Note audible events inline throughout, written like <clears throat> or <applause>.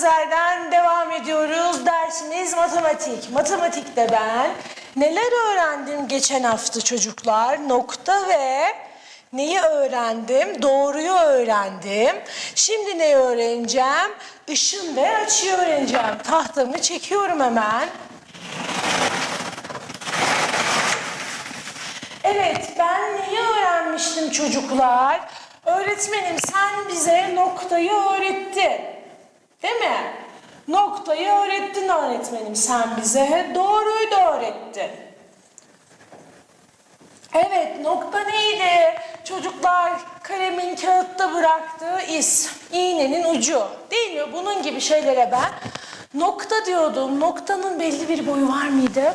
yerden devam ediyoruz. Dersimiz matematik. Matematikte ben neler öğrendim geçen hafta çocuklar? Nokta ve neyi öğrendim? Doğruyu öğrendim. Şimdi ne öğreneceğim? Işın ve açıyı öğreneceğim. Tahtamı çekiyorum hemen. Evet, ben neyi öğrenmiştim çocuklar? Öğretmenim sen bize noktayı öğrettin. Değil mi? Noktayı öğrettin öğretmenim sen bize. Doğruyu da öğrettin. Evet, nokta neydi? Çocuklar kalemin kağıtta bıraktığı iz, iğnenin ucu. Değil mi? Bunun gibi şeylere ben nokta diyordum. Noktanın belli bir boyu var mıydı?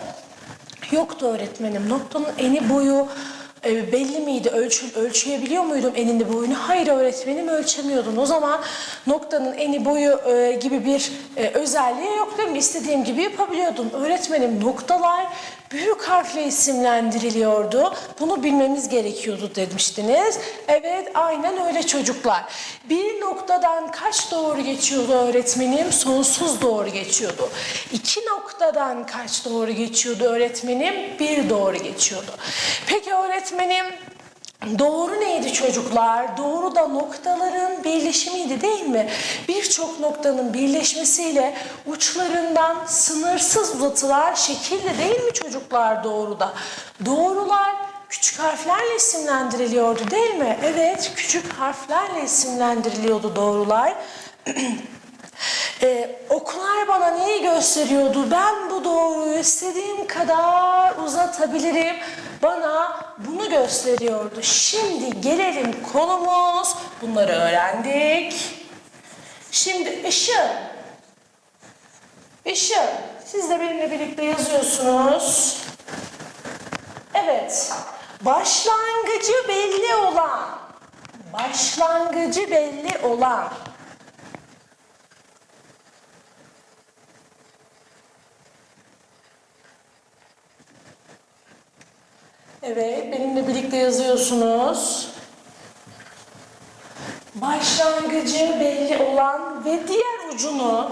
Yoktu öğretmenim. Noktanın eni boyu e, belli miydi? Ölçü, ölçüyebiliyor muydum enini boyunu? Hayır öğretmenim ölçemiyordum. O zaman noktanın eni boyu e, gibi bir e, özelliği yok değil mi? İstediğim gibi yapabiliyordum. Öğretmenim noktalar büyük harfle isimlendiriliyordu. Bunu bilmemiz gerekiyordu demiştiniz. Evet aynen öyle çocuklar. Bir noktadan kaç doğru geçiyordu öğretmenim? Sonsuz doğru geçiyordu. İki noktadan kaç doğru geçiyordu öğretmenim? Bir doğru geçiyordu. Peki öğretmenim Doğru neydi çocuklar? Doğru da noktaların birleşimiydi değil mi? Birçok noktanın birleşmesiyle uçlarından sınırsız uzatılar şekilli değil mi çocuklar doğruda? Doğrular küçük harflerle isimlendiriliyordu değil mi? Evet, küçük harflerle isimlendiriliyordu doğrular. <clears throat> Ee, okular bana neyi gösteriyordu? Ben bu doğruyu istediğim kadar uzatabilirim. Bana bunu gösteriyordu. Şimdi gelelim konumuz. Bunları öğrendik. Şimdi ışın. Işın. Siz de benimle birlikte yazıyorsunuz. Evet. Başlangıcı belli olan. Başlangıcı belli olan. Evet, benimle birlikte yazıyorsunuz. Başlangıcı belli olan ve diğer ucunu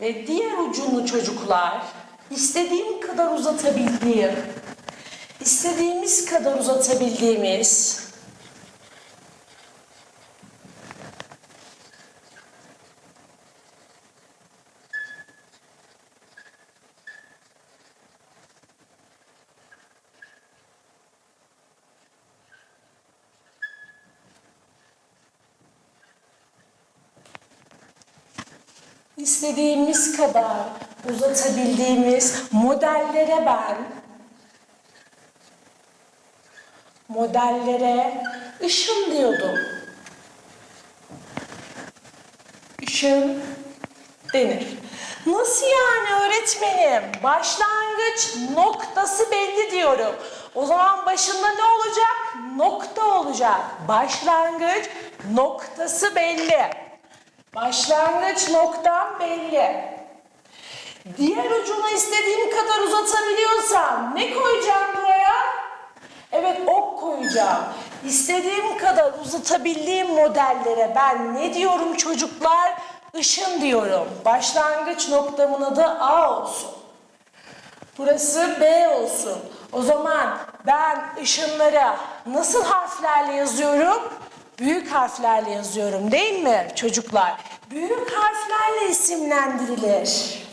ve diğer ucunu çocuklar istediğim kadar uzatabildiğim, istediğimiz kadar uzatabildiğimiz istediğimiz kadar uzatabildiğimiz modellere ben modellere ışın diyordum. Işın denir. Nasıl yani öğretmenim? Başlangıç noktası belli diyorum. O zaman başında ne olacak? Nokta olacak. Başlangıç noktası belli. Başlangıç noktam belli. Diğer ucunu istediğim kadar uzatabiliyorsam ne koyacağım buraya? Evet ok koyacağım. İstediğim kadar uzatabildiğim modellere ben ne diyorum çocuklar? Işın diyorum. Başlangıç noktamın adı A olsun. Burası B olsun. O zaman ben ışınları nasıl harflerle yazıyorum? Büyük harflerle yazıyorum değil mi çocuklar? Büyük harflerle isimlendirilir.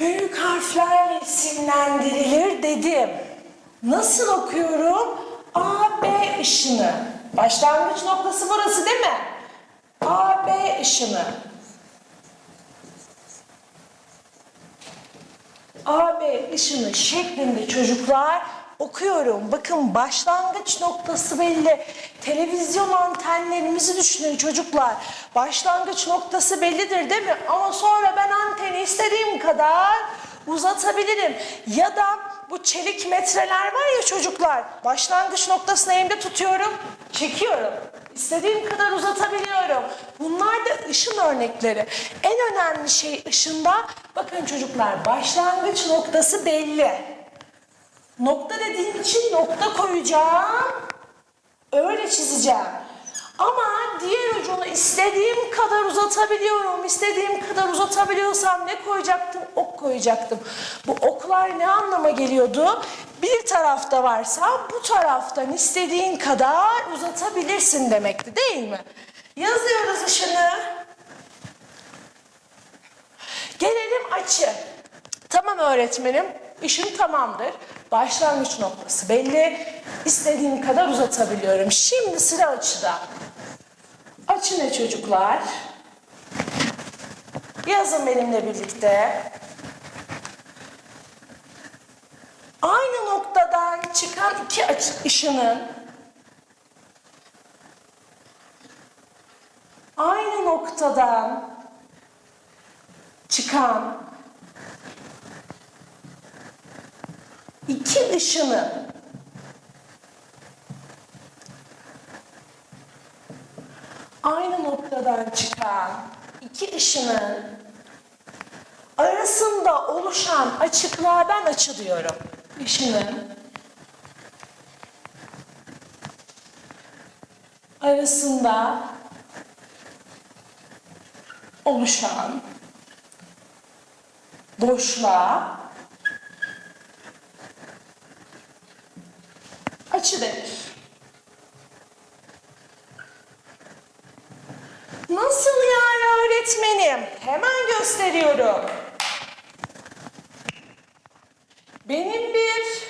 Büyük harflerle isimlendirilir dedim. Nasıl okuyorum? A, B ışını. Başlangıç noktası burası değil mi? A, B ışını. A, B ışını şeklinde çocuklar okuyorum. Bakın başlangıç noktası belli. Televizyon antenlerimizi düşünün çocuklar. Başlangıç noktası bellidir değil mi? Ama sonra ben anteni istediğim kadar uzatabilirim. Ya da bu çelik metreler var ya çocuklar. Başlangıç noktasını elimde tutuyorum, çekiyorum. İstediğim kadar uzatabiliyorum. Bunlar da ışın örnekleri. En önemli şey ışında bakın çocuklar başlangıç noktası belli. Nokta dediğim için nokta koyacağım. Öyle çizeceğim. Ama diğer ucunu istediğim kadar uzatabiliyorum. İstediğim kadar uzatabiliyorsam ne koyacaktım? Ok koyacaktım. Bu oklar ne anlama geliyordu? Bir tarafta varsa bu taraftan istediğin kadar uzatabilirsin demekti değil mi? Yazıyoruz ışını. Gelelim açı. Tamam öğretmenim, işim tamamdır. Başlangıç noktası belli. İstediğim kadar uzatabiliyorum. Şimdi sıra açıda. Açı ne çocuklar? Yazın benimle birlikte. Aynı noktadan çıkan iki ışının aynı noktadan çıkan iki ışının aynı noktadan çıkan iki ışının arasında oluşan açıklığa ben açı diyorum. Işının arasında oluşan boşluğa açı denir. Nasıl yani öğretmenim? Hemen gösteriyorum. Benim bir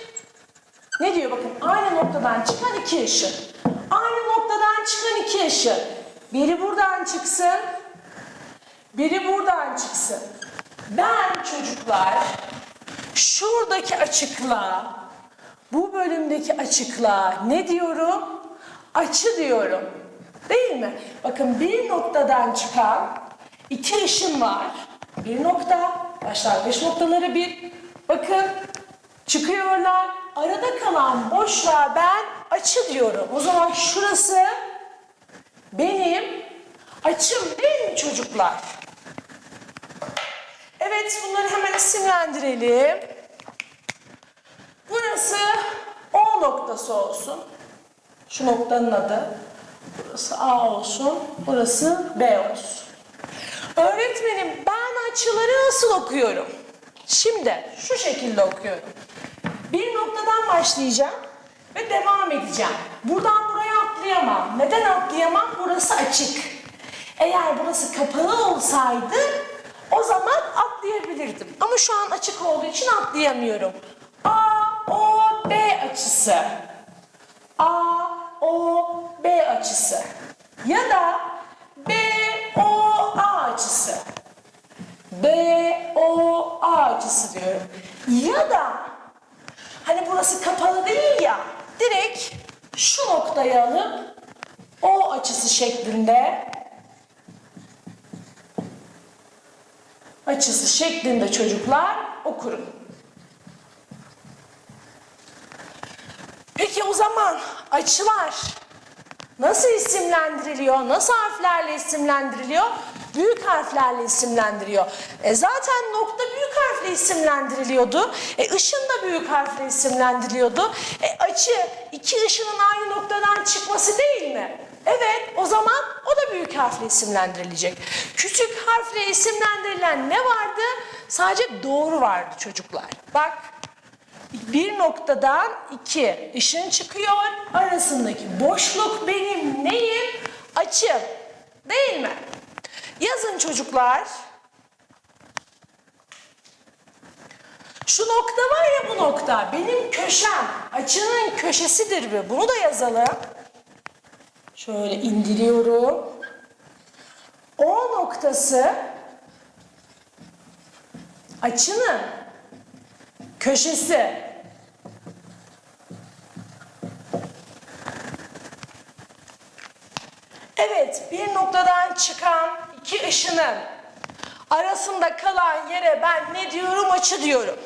ne diyor bakın aynı noktadan çıkan iki ışın. Aynı noktadan çıkan iki ışın. Biri buradan çıksın, biri buradan çıksın. Ben çocuklar şuradaki açıklığa, bu bölümdeki açıklığa ne diyorum? Açı diyorum. Değil mi? Bakın bir noktadan çıkan iki ışın var. Bir nokta, başlangıç noktaları bir. Bakın çıkıyorlar. Arada kalan boşluğa ben açı diyorum. O zaman şurası benim açım değil çocuklar? Evet bunları hemen isimlendirelim. Burası O noktası olsun. Şu noktanın adı. Burası A olsun. Burası B olsun. Öğretmenim ben açıları nasıl okuyorum? Şimdi şu şekilde okuyorum. Bir noktadan başlayacağım ve devam edeceğim. Buradan buraya atlayamam. Neden atlayamam? Burası açık. Eğer burası kapalı olsaydı o zaman atlayabilirdim. Ama şu an açık olduğu için atlayamıyorum. A, O, B açısı. A, O, B açısı. Ya da B, O, açısı. B, O, A açısı diyorum. Ya da hani burası kapalı değil ya direkt şu noktayı alıp O açısı şeklinde açısı şeklinde çocuklar okurum. Peki o zaman açılar nasıl isimlendiriliyor? Nasıl harflerle isimlendiriliyor? Büyük harflerle isimlendiriyor. E zaten nokta büyük harfle isimlendiriliyordu. E ışın da büyük harfle isimlendiriliyordu. E açı iki ışının aynı noktadan çıkması değil mi? Evet o zaman o da büyük harfle isimlendirilecek. Küçük harfle isimlendirilen ne vardı? Sadece doğru vardı çocuklar. Bak bir noktadan iki ışın çıkıyor. Arasındaki boşluk benim neyim? Açım. Değil mi? Yazın çocuklar. Şu nokta var ya bu nokta. Benim köşem. Açının köşesidir bu. Bunu da yazalım. Şöyle indiriyorum. O noktası açının köşesi. Evet, bir noktadan çıkan iki ışının arasında kalan yere ben ne diyorum? Açı diyorum.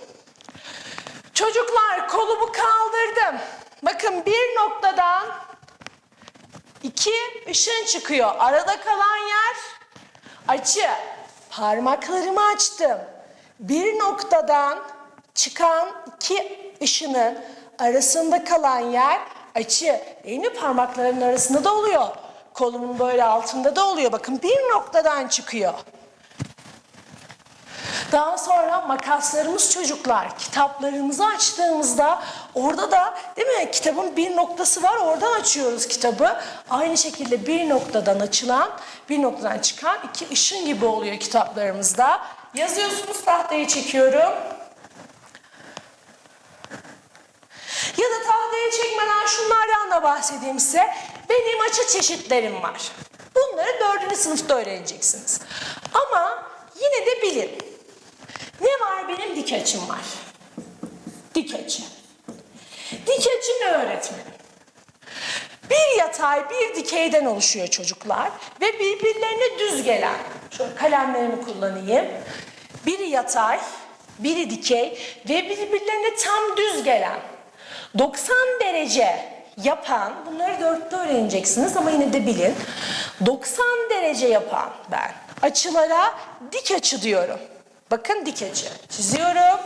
Çocuklar kolumu kaldırdım. Bakın bir noktadan iki ışın çıkıyor. Arada kalan yer açı. Parmaklarımı açtım. Bir noktadan çıkan iki ışının arasında kalan yer açı. Değil mi? Parmaklarımın arasında da oluyor. Kolumun böyle altında da oluyor. Bakın bir noktadan çıkıyor. Daha sonra makaslarımız çocuklar. Kitaplarımızı açtığımızda orada da değil mi kitabın bir noktası var oradan açıyoruz kitabı. Aynı şekilde bir noktadan açılan bir noktadan çıkan iki ışın gibi oluyor kitaplarımızda. Yazıyorsunuz tahtayı çekiyorum. Ya da tahtaya çekmeden şunlardan da bahsedeyim size. Benim açı çeşitlerim var. Bunları dördüncü sınıfta öğreneceksiniz. Ama yine de bilin. Ne var benim dik açım var. Dik açı. Dik açı ne öğretmenim? Bir yatay bir dikeyden oluşuyor çocuklar ve birbirlerine düz gelen. Şöyle kalemlerimi kullanayım. Biri yatay, biri dikey ve birbirlerine tam düz gelen. 90 derece yapan, bunları dörtte öğreneceksiniz ama yine de bilin. 90 derece yapan ben açılara dik açı diyorum. Bakın dik açı. Çiziyorum.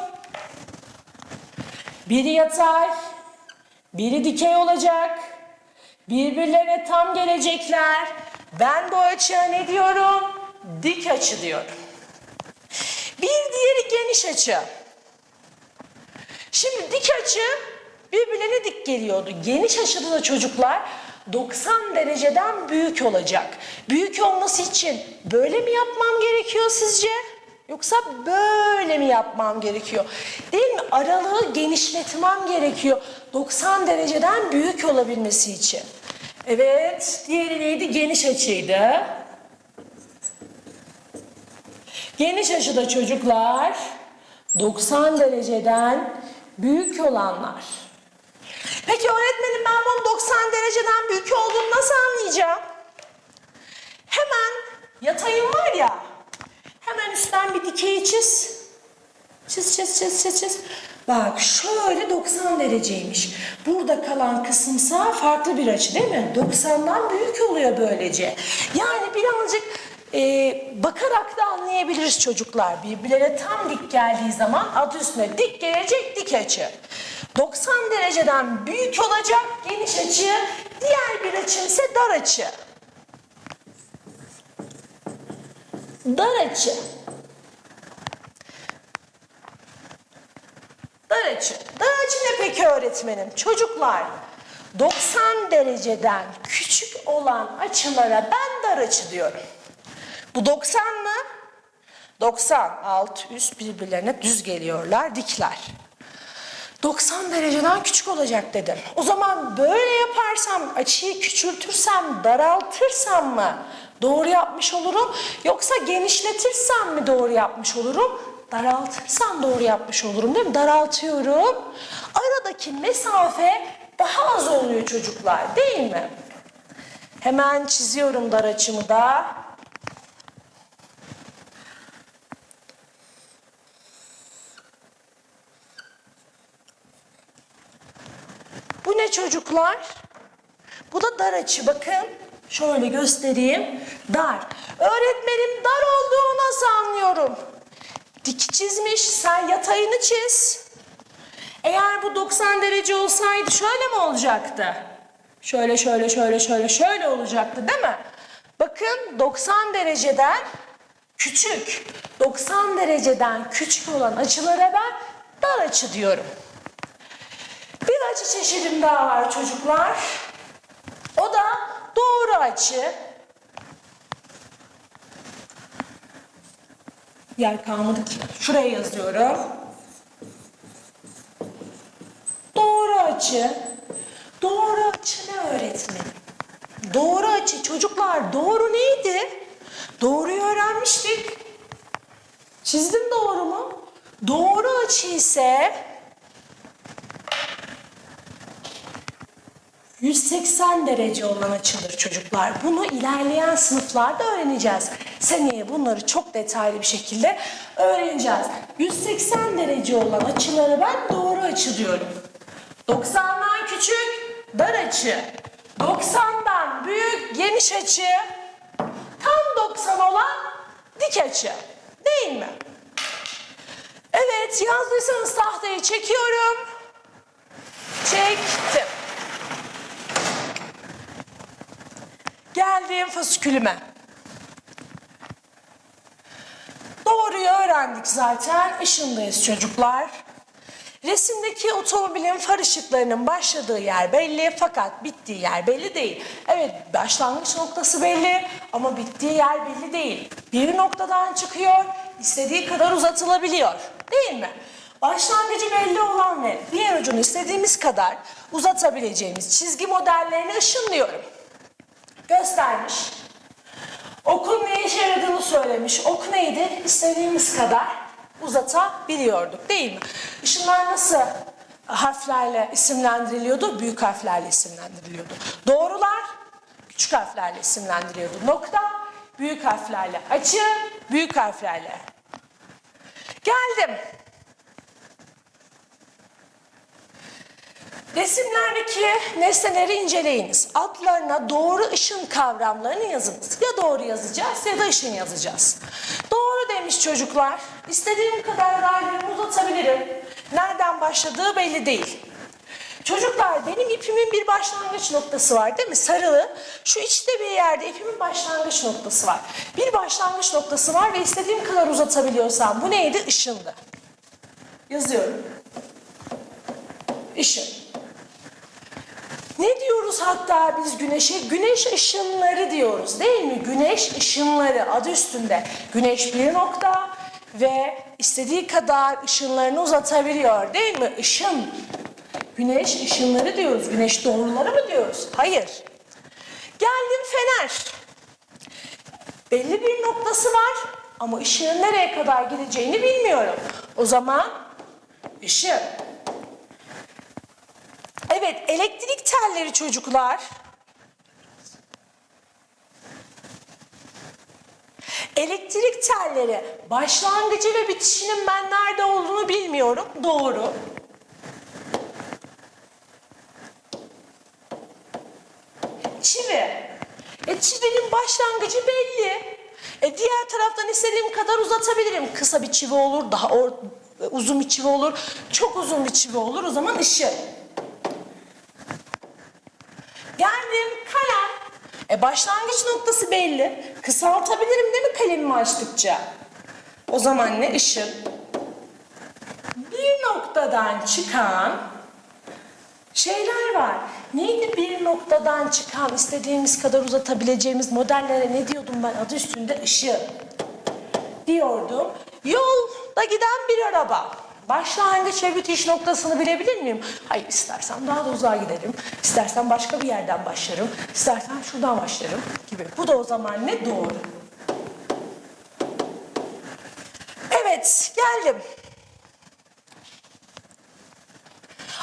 Biri yatay, biri dikey olacak. Birbirlerine tam gelecekler. Ben bu açıya ne diyorum? Dik açı diyorum. Bir diğeri geniş açı. Şimdi dik açı birbirlerine dik geliyordu. Geniş da çocuklar 90 dereceden büyük olacak. Büyük olması için böyle mi yapmam gerekiyor sizce? Yoksa böyle mi yapmam gerekiyor? Değil mi? Aralığı genişletmem gerekiyor. 90 dereceden büyük olabilmesi için. Evet, diğeri neydi? Geniş açıydı. Geniş açıda çocuklar 90 dereceden büyük olanlar. Peki öğretmenim ben bunun 90 dereceden büyük olduğunu nasıl anlayacağım? Hemen yatayım var ya, hemen üstten bir dikeyi çiz. Çiz, çiz, çiz, çiz, çiz. Bak şöyle 90 dereceymiş. Burada kalan kısımsa farklı bir açı değil mi? 90'dan büyük oluyor böylece. Yani birazcık e, bakarak da anlayabiliriz çocuklar. Birbirlerine tam dik geldiği zaman adı üstüne dik gelecek dik açı. 90 dereceden büyük olacak geniş açı. Diğer bir açı ise dar açı. Dar açı. Dar açı. Dar açı ne peki öğretmenim? Çocuklar 90 dereceden küçük olan açılara ben dar açı diyorum. Bu 90 mı? 90 alt üst birbirlerine düz geliyorlar dikler. 90 dereceden küçük olacak dedim. O zaman böyle yaparsam, açıyı küçültürsem, daraltırsam mı doğru yapmış olurum? Yoksa genişletirsem mi doğru yapmış olurum? Daraltırsam doğru yapmış olurum değil mi? Daraltıyorum. Aradaki mesafe daha az oluyor çocuklar değil mi? Hemen çiziyorum dar açımı da. Bu ne çocuklar? Bu da dar açı bakın. Şöyle göstereyim. Dar. Öğretmenim dar olduğunu nasıl anlıyorum? Dik çizmiş. Sen yatayını çiz. Eğer bu 90 derece olsaydı şöyle mi olacaktı? Şöyle şöyle şöyle şöyle şöyle olacaktı değil mi? Bakın 90 dereceden küçük. 90 dereceden küçük olan açılara ben dar açı diyorum. Açı çeşidim daha var çocuklar. O da doğru açı. Yer kalmadı ki. Şuraya yazıyorum. Doğru açı. Doğru açı ne öğretmenim? Doğru açı çocuklar doğru neydi? Doğruyu öğrenmiştik. Çizdim doğru mu? Doğru açı ise 180 derece olan açıdır çocuklar. Bunu ilerleyen sınıflarda öğreneceğiz. Seneye bunları çok detaylı bir şekilde öğreneceğiz. 180 derece olan açıları ben doğru açı diyorum. 90'dan küçük dar açı. 90'dan olan büyük geniş açı tam 90 olan dik açı. Değil mi? Evet yazdıysanız tahtayı çekiyorum. Çektim. Geldim fasikülüme. Doğruyu öğrendik zaten. Işındayız çocuklar. Resimdeki otomobilin far ışıklarının başladığı yer belli fakat bittiği yer belli değil. Evet başlangıç noktası belli ama bittiği yer belli değil. Bir noktadan çıkıyor, istediği kadar uzatılabiliyor. Değil mi? Başlangıcı belli olan ve diğer ucunu istediğimiz kadar uzatabileceğimiz çizgi modellerini ışınlıyorum. Göstermiş. Okun ne işe yaradığını söylemiş. Ok neydi? İstediğimiz kadar uzatabiliyorduk değil mi? Işınlar nasıl harflerle isimlendiriliyordu? Büyük harflerle isimlendiriliyordu. Doğrular küçük harflerle isimlendiriliyordu. Nokta büyük harflerle. Açı büyük harflerle. Geldim. Resimlerdeki nesneleri inceleyiniz. Altlarına doğru ışın kavramlarını yazınız. Ya doğru yazacağız ya da ışın yazacağız. Doğru demiş çocuklar. İstediğim kadar raylarımı uzatabilirim. Nereden başladığı belli değil. Çocuklar benim ipimin bir başlangıç noktası var değil mi? Sarılı. Şu içte bir yerde ipimin başlangıç noktası var. Bir başlangıç noktası var ve istediğim kadar uzatabiliyorsam bu neydi? Işındı. Yazıyorum. Işın. Ne diyoruz hatta biz güneşe? Güneş ışınları diyoruz değil mi? Güneş ışınları adı üstünde. Güneş bir nokta ve istediği kadar ışınlarını uzatabiliyor değil mi? Işın. Güneş ışınları diyoruz. Güneş doğruları mı diyoruz? Hayır. Geldim fener. Belli bir noktası var ama ışığın nereye kadar gideceğini bilmiyorum. O zaman ışık. Evet, elektrik telleri çocuklar. Elektrik telleri başlangıcı ve bitişinin ben nerede olduğunu bilmiyorum. Doğru. Çivi. E çivinin başlangıcı belli. E diğer taraftan istediğim kadar uzatabilirim. Kısa bir çivi olur, daha or- uzun bir çivi olur, çok uzun bir çivi olur. O zaman ışık. Geldim kalem. E başlangıç noktası belli. Kısaltabilirim değil mi kalemimi açtıkça? O zaman ne ışın? Bir noktadan çıkan şeyler var. Neydi bir noktadan çıkan istediğimiz kadar uzatabileceğimiz modellere ne diyordum ben adı üstünde ışık diyordum. Yolda giden bir araba. Başlangıç ve bitiş noktasını bilebilir miyim? Hayır istersen daha da uzağa giderim. İstersen başka bir yerden başlarım. İstersen şuradan başlarım gibi. Bu da o zaman ne? Doğru. Evet geldim.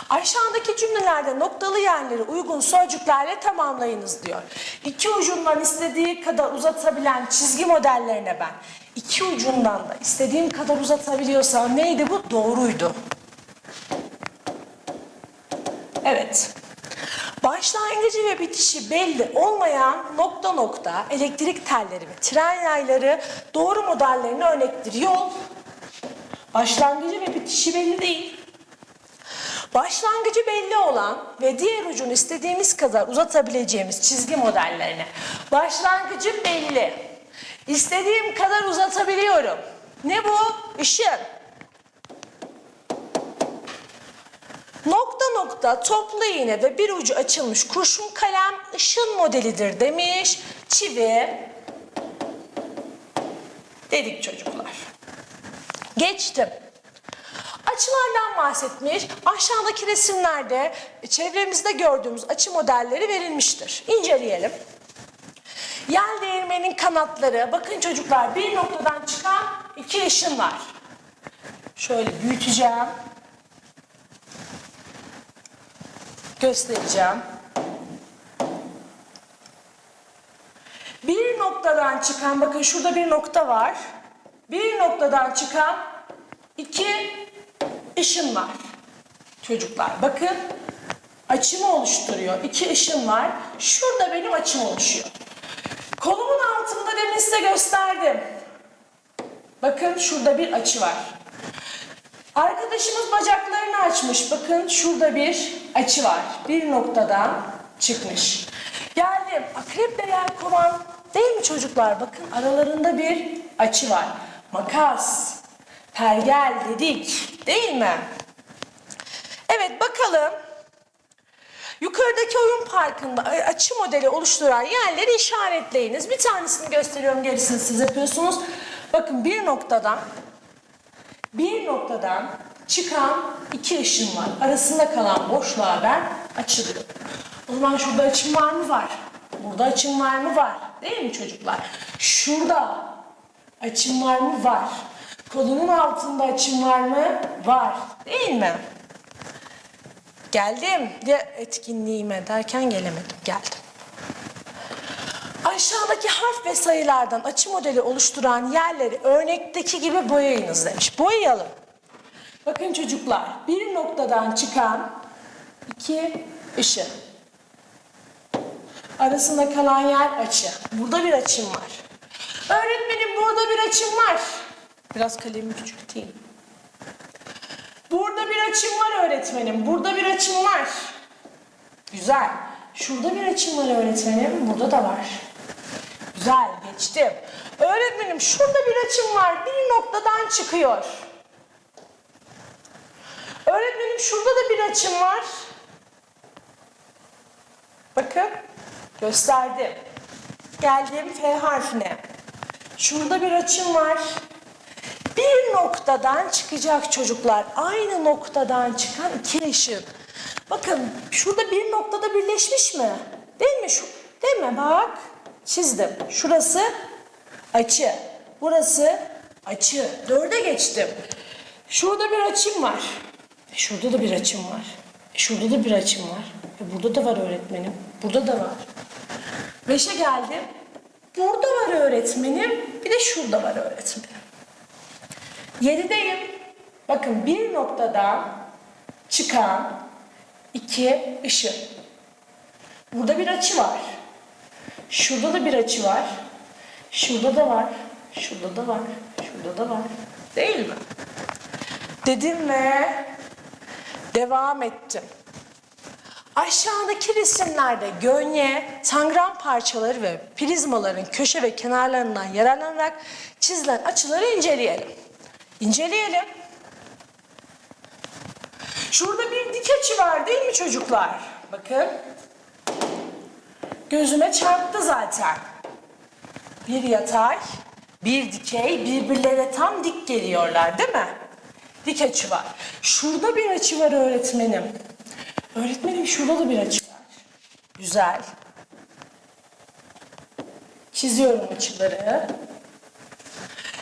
Aşağıdaki cümlelerde noktalı yerleri uygun sözcüklerle tamamlayınız diyor. İki ucundan istediği kadar uzatabilen çizgi modellerine ben iki ucundan da istediğim kadar uzatabiliyorsam neydi bu? Doğruydu. Evet. Başlangıcı ve bitişi belli olmayan nokta nokta elektrik telleri ve tren yayları doğru modellerine örnektir. Başlangıcı ve bitişi belli değil. Başlangıcı belli olan ve diğer ucunu istediğimiz kadar uzatabileceğimiz çizgi modellerine. Başlangıcı belli. İstediğim kadar uzatabiliyorum. Ne bu? Işın. Nokta nokta toplu iğne ve bir ucu açılmış kurşun kalem ışın modelidir demiş. Çivi dedik çocuklar. Geçtim. Açılardan bahsetmiş. Aşağıdaki resimlerde çevremizde gördüğümüz açı modelleri verilmiştir. İnceleyelim. Yel değirmenin kanatları. Bakın çocuklar bir noktadan çıkan iki ışın var. Şöyle büyüteceğim. Göstereceğim. Bir noktadan çıkan, bakın şurada bir nokta var. Bir noktadan çıkan iki ışın var. Çocuklar bakın açımı oluşturuyor. İki ışın var. Şurada benim açım oluşuyor. Kolumun altında demin size gösterdim. Bakın şurada bir açı var. Arkadaşımız bacaklarını açmış. Bakın şurada bir açı var. Bir noktadan çıkmış. Geldim. Akreple yer kovan değil mi çocuklar? Bakın aralarında bir açı var. Makas, pergel dedik değil mi? Evet bakalım. Yukarıdaki oyun parkında açı modeli oluşturan yerleri işaretleyiniz. Bir tanesini gösteriyorum, gerisini siz yapıyorsunuz. Bakın bir noktadan bir noktadan çıkan iki ışın var. Arasında kalan boşluğa ben açı diyorum. O zaman şurada açım var mı? Var. Burada açım var mı? Var. Değil mi çocuklar? Şurada açım var mı? Var. Kolumun altında açım var mı? Var. Değil mi? Geldim de etkinliğime derken gelemedim. Geldim. Aşağıdaki harf ve sayılardan açı modeli oluşturan yerleri örnekteki gibi boyayınız demiş. Boyayalım. Bakın çocuklar, bir noktadan çıkan iki ışın. Arasında kalan yer açı. Burada bir açım var. Öğretmenim burada bir açım var. Biraz kalemi küçülteyim. Burada bir açım var öğretmenim. Burada bir açım var. Güzel. Şurada bir açım var öğretmenim. Burada da var. Güzel geçtim. Öğretmenim şurada bir açım var. Bir noktadan çıkıyor. Öğretmenim şurada da bir açım var. Bakın gösterdim. Geldim F harfine. Şurada bir açım var. Bir noktadan çıkacak çocuklar. Aynı noktadan çıkan iki ışın. Bakın şurada bir noktada birleşmiş mi? Değil mi? Şu, değil mi? Bak çizdim. Şurası açı. Burası açı. Dörde geçtim. Şurada bir açım var. Şurada da bir açım var. Şurada da bir açım var. E burada da var öğretmenim. Burada da var. Beşe geldim. Burada var öğretmenim. Bir de şurada var öğretmenim. Yedideyim. Bakın bir noktadan çıkan iki ışın. Burada bir açı var. Şurada da bir açı var. Şurada da var. Şurada da var. Şurada da var. Değil mi? Dedim ve devam ettim. Aşağıdaki resimlerde gönye, tangram parçaları ve prizmaların köşe ve kenarlarından yararlanarak çizilen açıları inceleyelim. İnceleyelim. Şurada bir dik açı var değil mi çocuklar? Bakın. Gözüme çarptı zaten. Bir yatay, bir dikey birbirlerine tam dik geliyorlar değil mi? Dik açı var. Şurada bir açı var öğretmenim. Öğretmenim şurada da bir açı var. Güzel. Çiziyorum açıları.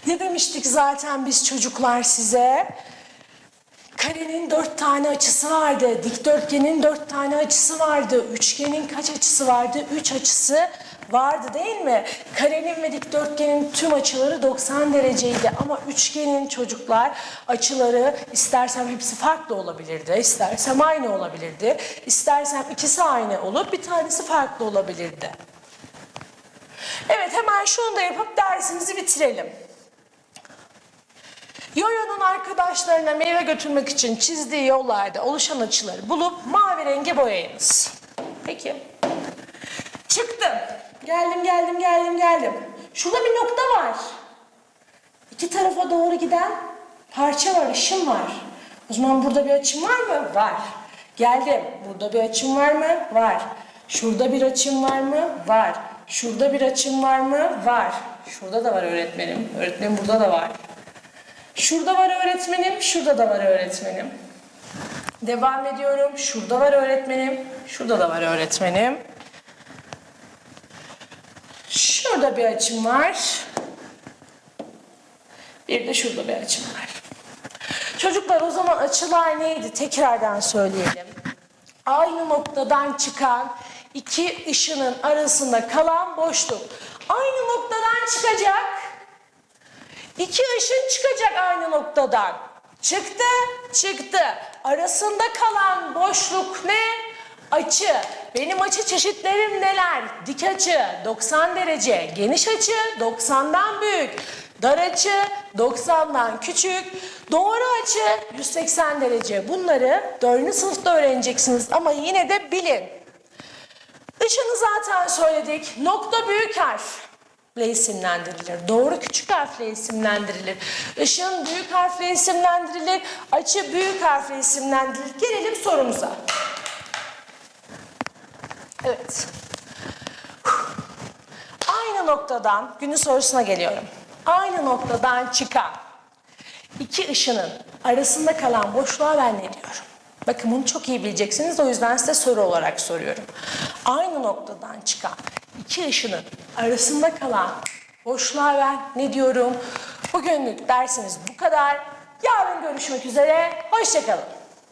Ne demiştik zaten biz çocuklar size? Karenin dört tane açısı vardı. Dikdörtgenin dört tane açısı vardı. Üçgenin kaç açısı vardı? Üç açısı vardı değil mi? Karenin ve dikdörtgenin tüm açıları 90 dereceydi. Ama üçgenin çocuklar açıları istersem hepsi farklı olabilirdi. istersem aynı olabilirdi. istersem ikisi aynı olup bir tanesi farklı olabilirdi. Evet hemen şunu da yapıp dersimizi bitirelim. Yoyo'nun arkadaşlarına meyve götürmek için çizdiği yollarda oluşan açıları bulup mavi renge boyayınız. Peki. Çıktım. Geldim, geldim, geldim, geldim. Şurada bir nokta var. İki tarafa doğru giden parça var, ışın var. O zaman burada bir açım var mı? Var. Geldim. Burada bir açım var mı? Var. Şurada bir açım var mı? Var. Şurada bir açım var mı? Var. Şurada da var öğretmenim. Öğretmenim burada da var. Şurada var öğretmenim, şurada da var öğretmenim. Devam ediyorum. Şurada var öğretmenim, şurada da var öğretmenim. Şurada bir açım var. Bir de şurada bir açım var. Çocuklar o zaman açılar neydi? Tekrardan söyleyelim. Aynı noktadan çıkan iki ışının arasında kalan boşluk. Aynı noktadan çıkacak. İki ışın çıkacak aynı noktadan. Çıktı, çıktı. Arasında kalan boşluk ne? Açı. Benim açı çeşitlerim neler? Dik açı 90 derece, geniş açı 90'dan büyük, dar açı 90'dan küçük, doğru açı 180 derece. Bunları 4. sınıfta öğreneceksiniz ama yine de bilin. Işını zaten söyledik. Nokta büyük harfle isimlendirilir. Doğru küçük harfle isimlendirilir. Işın büyük harfle isimlendirilir. Açı büyük harfle isimlendirilir. Gelelim sorumuza. Evet. Aynı noktadan günün sorusuna geliyorum. Aynı noktadan çıkan iki ışının arasında kalan boşluğa ben ne diyorum? Bakın bunu çok iyi bileceksiniz o yüzden size soru olarak soruyorum. Aynı noktadan çıkan iki ışının arasında kalan boşluğa ben ne diyorum? Bugünlük dersimiz bu kadar. Yarın görüşmek üzere. Hoşçakalın.